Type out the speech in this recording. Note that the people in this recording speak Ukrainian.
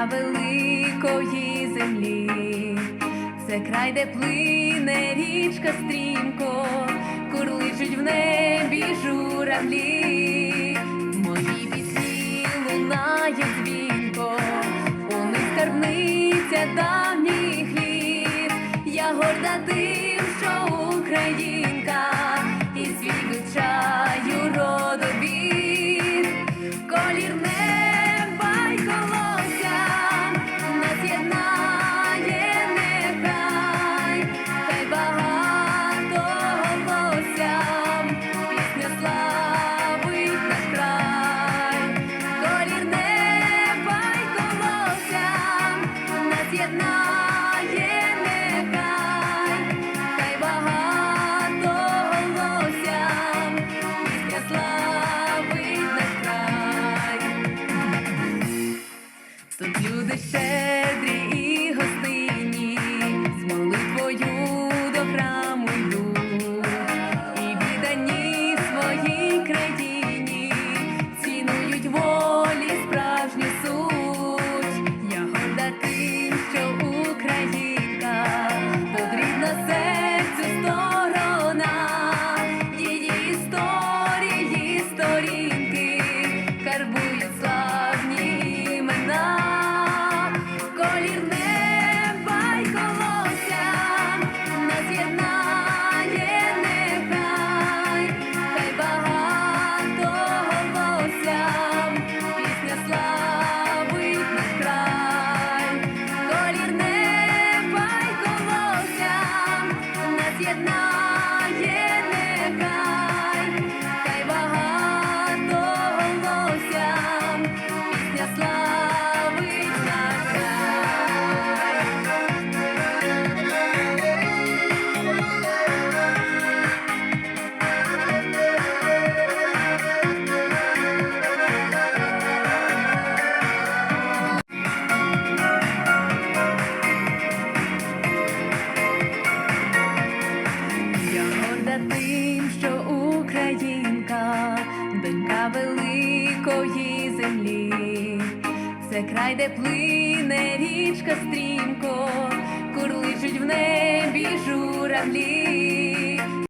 края великої землі, це край, де плине річка стрімко, курличуть в небі журавлі. Don't do the shame. горда тим, що Українка, донька великої землі, це край, де плине річка стрімко, курличуть в небі журавлі.